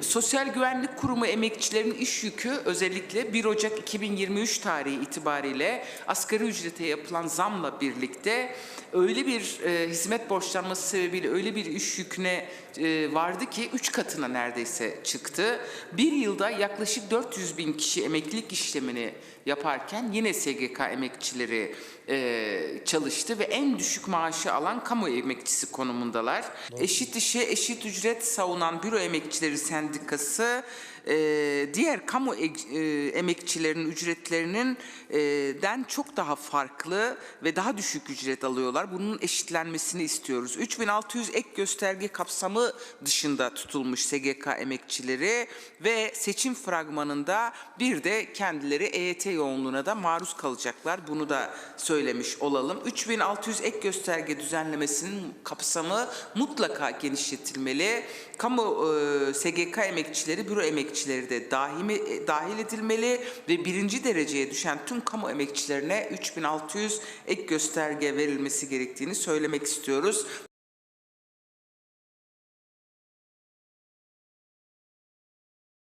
Sosyal Güvenlik Kurumu emekçilerin iş yükü özellikle 1 Ocak 2023 tarihi itibariyle asgari ücrete yapılan zamla birlikte öyle bir e, hizmet borçlanması sebebiyle öyle bir iş yüküne e, vardı ki 3 katına neredeyse çıktı. Bir yılda yaklaşık 400 bin kişi emeklilik işlemini yaparken yine SGK emekçileri e, çalıştı ve en düşük maaşı alan kamu emekçisi konumundalar. Eşit işe eşit ücret savunan Büro Emekçileri Sendikası e, diğer kamu e- emekçilerinin ücretlerinin e, den çok daha farklı ve daha düşük ücret alıyorlar. Bunun eşitlenmesini istiyoruz. 3600 ek gösterge kapsamı dışında tutulmuş SGK emekçileri ve seçim fragmanında bir de kendileri EYT yoğunluğuna da maruz kalacaklar. Bunu da söylemiş olalım. 3600 ek gösterge düzenlemesinin kapsamı mutlaka genişletilmeli. Kamu e, SGK emekçileri, büro emekçileri de dahil, e, dahil edilmeli ve birinci dereceye düşen tüm kamu emekçilerine 3600 ek gösterge verilmesi gerektiğini söylemek istiyoruz.